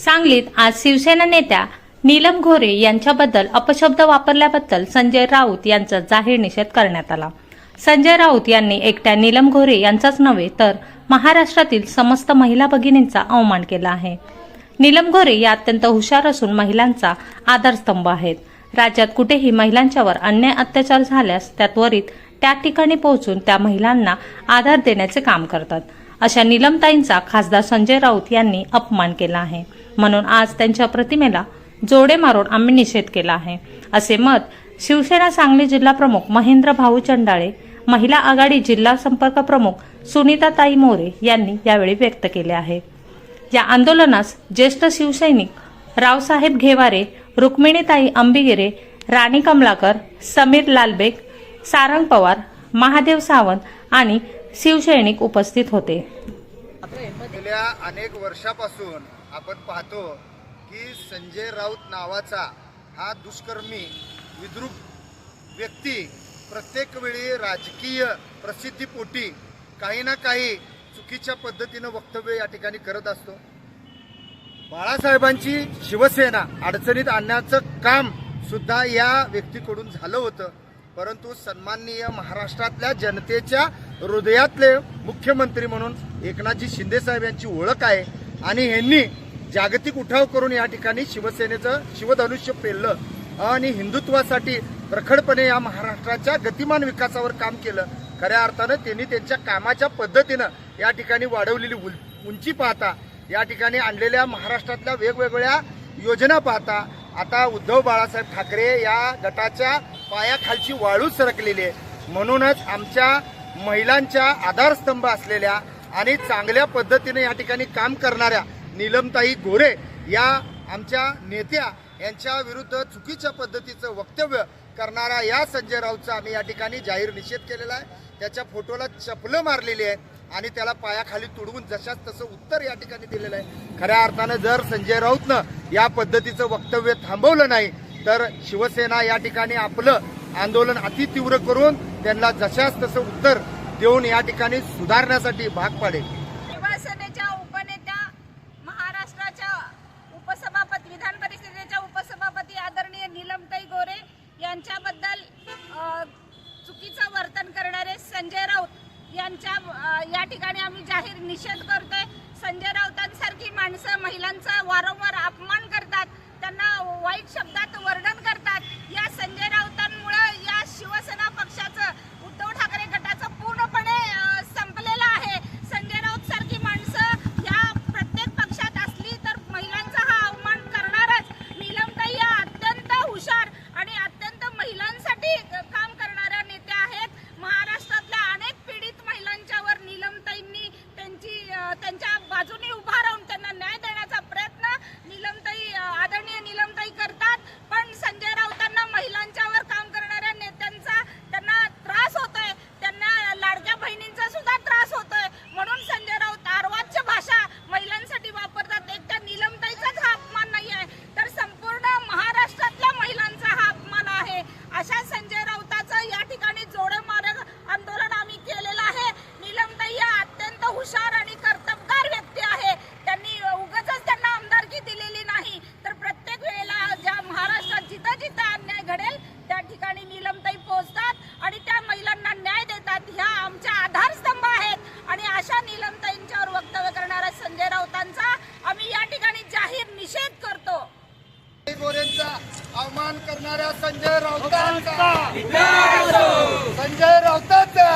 सांगलीत आज शिवसेना नेत्या नीलम घोरे यांच्याबद्दल अपशब्द वापरल्याबद्दल संजय राऊत यांचा जाहीर निषेध करण्यात आला. संजय राऊत यांनी एकट्या नीलम घोरे यांचाच नव्हे तर महाराष्ट्रातील समस्त महिला भगिनींचा अवमान केला आहे. नीलम घोरे या अत्यंत हुशार असून महिलांचा आधारस्तंभ आहेत. राज्यात कुठेही महिलांच्यावर अन्याय अत्याचार झाल्यास त्या त्वरित त्या ठिकाणी पोहोचून त्या महिलांना आधार देण्याचे काम करतात. अशा नीलमताईंचा खासदार संजय राऊत यांनी अपमान केला आहे. म्हणून आज त्यांच्या प्रतिमेला जोडे मारून आम्ही निषेध केला आहे. असे मत शिवसेना सांगली जिल्हा प्रमुख महेंद्र भाऊ चंडाळे महिला आघाडी जिल्हा संपर्क प्रमुख सुनीताताई मोरे यांनी यावेळी व्यक्त केले आहे. या आंदोलनास ज्येष्ठ शिवसैनिक रावसाहेब घेवारे रुक्मिणीताई अंबिगिरे राणी कमलाकर समीर लालबेग सारंग पवार महादेव सावंत आणि शिवसैनिक उपस्थित होते. गेल्या अनेक वर्षापासून आपण पाहतो की संजय राऊत नावाचा हा दुष्कर्मी विद्रुप व्यक्ती प्रत्येक वेळी राजकीय प्रसिद्धीपोटी काही ना काही चुकीच्या पद्धतीनं वक्तव्य या ठिकाणी करत असतो. बाळासाहेबांची शिवसेना अडचणीत आणण्याचं काम सुद्धा या व्यक्तीकडून झालं होतं. परंतु सन्माननीय महाराष्ट्रातल्या जनतेच्या हृदयातले मुख्यमंत्री म्हणून एकनाथजी शिंदे साहेब यांची ओळख आहे. आणि ह्यांनी जागतिक उठाव करून या ठिकाणी शिवसेनेचं शिवधनुष्य पेललं आणि हिंदुत्वासाठी प्रखडपणे या महाराष्ट्राच्या गतिमान विकासावर काम केलं. खऱ्या अर्थानं त्यांनी त्यांच्या कामाच्या पद्धतीनं या ठिकाणी वाढवलेली उंची पाहता या ठिकाणी आणलेल्या महाराष्ट्रातल्या वेगवेगळ्या योजना पाहता आता उद्धव बाळासाहेब ठाकरे या गटाच्या पायाखालची वाळू सरकलेली आहे. म्हणूनच आमच्या महिलांच्या आधारस्तंभ असलेल्या आणि चांगल्या पद्धतीने या ठिकाणी काम करणाऱ्या नीलमताई गोरे या आमच्या नेत्या यांच्या विरुद्ध चुकीच्या पद्धतीचं वक्तव्य करणारा या संजय राऊतचा आम्ही या ठिकाणी जाहीर निषेध केलेला आहे. त्याच्या फोटोला चपलं मारलेली आहे आणि त्याला पायाखाली तुडवून जशाच तसं उत्तर या ठिकाणी दिलेलं आहे. खऱ्या अर्थानं जर संजय राऊतनं या पद्धतीचं वक्तव्य थांबवलं नाही तर शिवसेना या ठिकाणी आपलं आंदोलन अतितीव्र करून त्यांना जशाच तसं उत्तर देऊन या ठिकाणी सुधारण्यासाठी भाग पाडेल. शिवसेनेच्या उपनेत्या महाराष्ट्राच्या उपसभापती विधान परिषदेच्या उपसभापती आदरणीय नीलमताई गोरे यांच्याबद्दल चुकीचं वर्तन करणारे संजय राऊत यांच्या या ठिकाणी आम्ही जाहीर निषेध करतोय. संजय राऊतांसारखी माणसं महिलांचा वारंवार अपमान करतात त्यांना वाईट शब्दात वर्णन करतात. या संजय राऊतांमुळं या शिवसेना पक्षाचं उद्धव ठाकरे गटाचं पूर्णपणे अ, संपलेलं आहे संजय राऊत सारखी माणसं या प्रत्येक पक्षात असली तर महिलांचा हा अवमान करणारच नीलमताई या अत्यंत हुशार आणि अत्यंत महिलांसाठी काम करणाऱ्या नेत्या आहेत महाराष्ट्रातल्या अनेक पीडित महिलांच्यावर नीलमताईंनी त्यांची अ, त्यांच्या बाजूने उभा राहून त्यांना न्याय देण्याचा प्रयत्न नीलमताई अ, आदरणीय नीलमताई करतात पण संजय राऊतांना महिलांच्यावर काम करणाऱ्या नेत्यांचा त्यांना त्रास होतोय त्यांना लाडक्या बहिणींचा सुद्धा त्रास होतोय म्हणून संजय राऊत अर्वाच्य भाषा महिलांसाठी वापरतात एक त्या नीलमताईचाच हा अपमान नाही आहे तर संपूर्ण महाराष्ट्रातल्या महिलांचा हा अपमान आहे अशा संजय राऊताचं या ठिकाणी जोडमार्ग आंदोलन आम्ही केलेलं आहे नीलमताई या अत्यंत हुशार आणि कर्तबगार व्यक्ती आहे त्यांनी उगाच त्यांना आमदारकी दिलेली नाही तर प्रत्येक वेळेला ज्या महाराष्ट्रात जिथं जिथं अन्याय घडेल त्या ठिकाणी नीलमताई पोहोचतात आणि त्या महिलांना न्याय देतात ह्या आमच्या आधारस्तंभ आहेत आणि अशा नीलमताईंच्यावर वक्तव्य करणाऱ्या संजय राऊतांचा आम्ही या ठिकाणी जाहीर निषेध करतो गोरेंचा अवमान करणाऱ्या संजय राऊतांचा. संजय राऊतांचा.